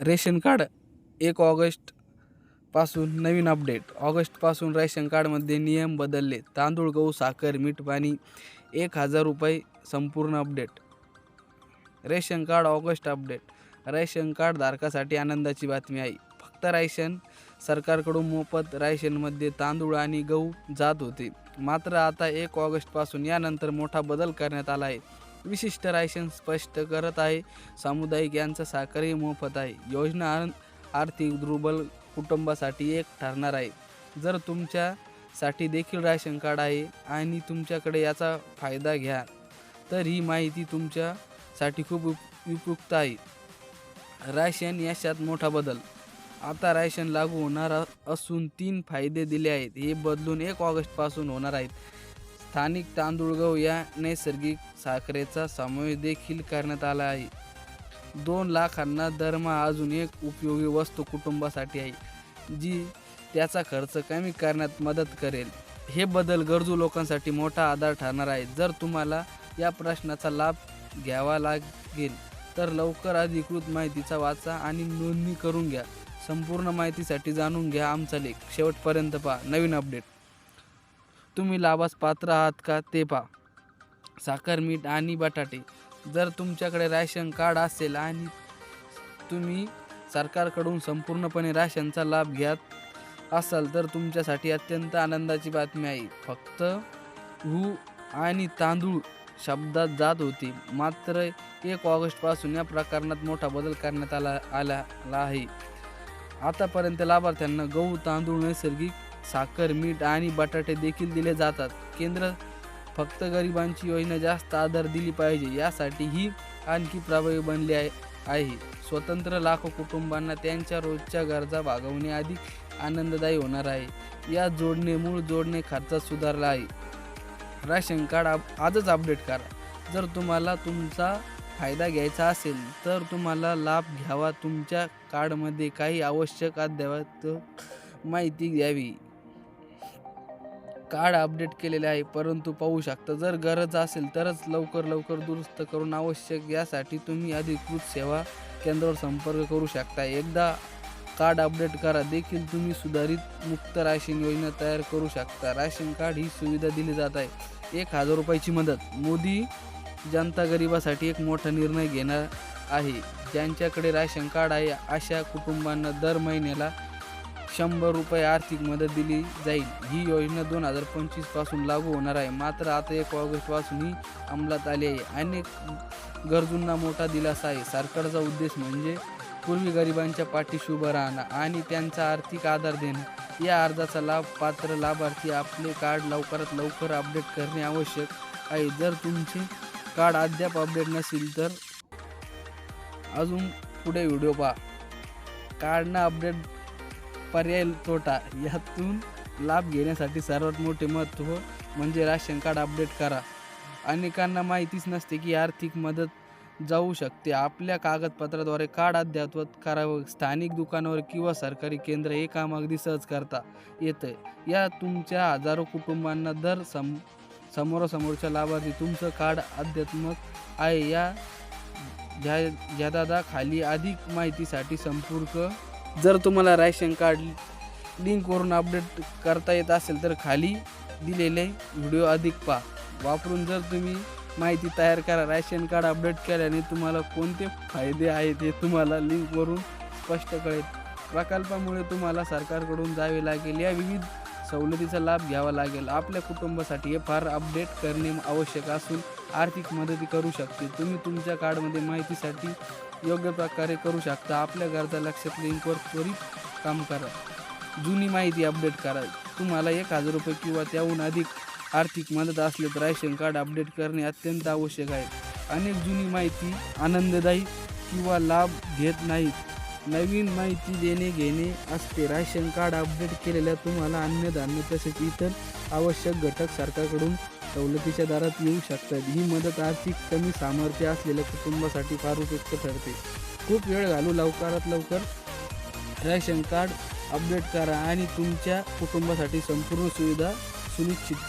Ration card एक ऑगस्टपासून नवीन update. ऑगस्टपासून रेशन कार्डमध्ये नियम बदलले. तांदूळ गहू साखर मीठ पाणी एक हजार रुपये संपूर्ण update. Ration card August update. Ration card धारकासाठी आनंदाची बातमी आहे. फक्त रायशन सरकारकडून मोफत रायशनमध्ये तांदूळ आणि गहू जात होते. मात्र आता एक ऑगस्टपासून यानंतर मोठा बदल करण्यात आला आहे. विशिष्ट राशन स्पष्ट करत आहे. सामुदायिक यांचं साखरही मोफत आहे. योजना आर्थिक दुर्बल कुटुंबासाठी एक ठरणार आहे. जर तुमच्यासाठी देखील राशन कार्ड आहे आणि तुमच्याकडे याचा फायदा घ्या तर ही माहिती तुमच्यासाठी खूप उप- उपयुक्त आहे. राशन याच्यात मोठा बदल. आता राशन लागू होणार असून तीन फायदे दिले आहेत. हे बदलून एक ऑगस्टपासून होणार आहेत. स्थानिक तांदूळ गहू या नैसर्गिक साखरेचा समावेश देखील करण्यात आला आहे. दोन लाखांना दरमहा अजून एक उपयोगी वस्तू कुटुंबासाठी आहे जी त्याचा खर्च कमी करण्यात मदत करेल. हे बदल गरजू लोकांसाठी मोठा आधार ठरणार आहे. जर तुम्हाला या प्रश्नाचा लाभ घ्यावा लागेल तर लवकर अधिकृत माहितीचा वाचा आणि नोंदणी करून घ्या. संपूर्ण माहितीसाठी जाणून घ्या आमचा लेख. शेवटपर्यंत पहा. नवीन अपडेट. तुम्ही लाभास पात्र आहात का ते पहा. साखर मीठ आणि बटाटे. जर तुमच्याकडे राशन कार्ड असेल आणि तुम्ही सरकारकडून संपूर्णपणे राशनचा लाभ घ्यात असाल तर तुमच्यासाठी अत्यंत आनंदाची बातमी आहे. फक्त हू आणि तांदूळ शब्दात जात होते. मात्र एक ऑगस्टपासून या प्रकरणात मोठा बदल करण्यात आला आला आला आहे. आतापर्यंत लाभार्थ्यांना गहू तांदूळ नैसर्गिक साखर मीठ आणि बटाटे देखील दिले जातात. केंद्र फक्त गरिबांची योजना जास्त आधार दिली पाहिजे यासाठी ही आणखी प्रभावी बनली आहे. आहे. स्वतंत्र लाखो कुटुंबांना त्यांच्या रोजच्या गरजा भागवणे अधिक आनंददायी होणार आहे. या जोडणे मूळ जोडणे खर्चात सुधारला आहे. राशन कार्ड आप- आजच अपडेट करा. जर तुम्हाला तुमचा फायदा घ्यायचा असेल तर तुम्हाला लाभ घ्यावा. तुमच्या कार्डमध्ये काही आवश्यक अद्ययावत माहिती द्यावी. कार्ड अपडेट केलेले आहे परंतु पाहू शकता जर गरज असेल तरच लवकर लवकर दुरुस्त करून आवश्यक यासाठी तुम्ही अधिकृत सेवा केंद्रावर संपर्क करू शकता. एकदा कार्ड अपडेट करा देखील तुम्ही सुधारित मुक्त राशन योजना तयार करू शकता. राशन कार्ड ही सुविधा दिली जात आहे. एक हजार रुपयाची मदत. मोदी जनता गरिबासाठी एक मोठा निर्णय घेणार आहे. ज्यांच्याकडे राशन कार्ड आहे अशा कुटुंबांना दर महिन्याला शंभर रुपये आर्थिक मदत दिली जाईल. ही योजना दोन हजार पंचवीसपासून लागू होणार आहे. मात्र आता एक ऑगस्टपासून ही अंमलात आली आहे. अनेक गरजूंना मोठा दिलासा आहे. सरकारचा उद्देश म्हणजे पूर्वी गरिबांच्या पाठीशी उभं राहणं आणि त्यांचा आर्थिक आधार देणं. या अर्जाचा लाभ पात्र लाभार्थी आपले कार्ड लवकरात लवकर अपडेट करणे आवश्यक आहे. जर तुमचे कार्ड अद्याप अपडेट नसेल तर अजून पुढे व्हिडिओ पहा. कार्डनं अपडेट पर्याय तोटा यातून लाभ घेण्यासाठी सर्वात मोठे महत्त्व म्हणजे राशन कार्ड अपडेट करा. अनेकांना माहितीच नसते की आर्थिक मदत जाऊ शकते. आपल्या कागदपत्राद्वारे कार्ड अद्ययावत करावं स्थानिक दुकानावर किंवा सरकारी केंद्र हे काम अगदी सहज करता येतं या तुमच्या हजारो कुटुंबांना दर सम समोरासमोरच्या लाभार्थी तुमचं कार्ड अध्यात्मक आहे. या ज्या ज्यादा खाली अधिक माहितीसाठी संपर्क जर तुम्हाला राशन कार्ड लिंकवरून अपडेट करता येत असेल तर खाली दिलेले व्हिडिओ अधिक पहा. वापरून जर तुम्ही माहिती तयार करा राशन कार्ड अपडेट केल्याने तुम्हाला कोणते फायदे आहेत हे तुम्हाला लिंकवरून स्पष्ट कळेल. प्रकल्पामुळे तुम्हाला सरकारकडून जावे लागेल. या विविध सवलतीचा लाभ घ्यावा लागेल. आपल्या कुटुंबासाठी हे फार अपडेट करणे आवश्यक असून आर्थिक मदती करू शकते. तुम्ही तुमच्या कार्डमध्ये माहितीसाठी योग्य प्रकारे करू शकता. आपल्या गरजा लक्षात लिंकवर त्वरित काम करा. जुनी माहिती अपडेट करा. तुम्हाला एक हजार रुपये किंवा त्याहून अधिक आर्थिक मदत असले तर राशन कार्ड अपडेट करणे अत्यंत आवश्यक आहे. अनेक जुनी माहिती आनंददायी किंवा लाभ घेत नाहीत. नवीन माहिती देणे घेणे असते. राशन कार्ड अपडेट केलेल्या तुम्हाला अन्नधान्य तसेच इतर आवश्यक घटक सरकारकडून सवलतीच्या दरात येऊ शकतात. ही मदत आर्थिक कमी सामर्थ्य असलेल्या कुटुंबासाठी फार उपयुक्त ठरते. खूप वेळ घालू लवकरात लवकर. रॅशन कार्ड अपडेट करा आणि तुमच्या कुटुंबासाठी संपूर्ण सुविधा सुनिश्चित करा.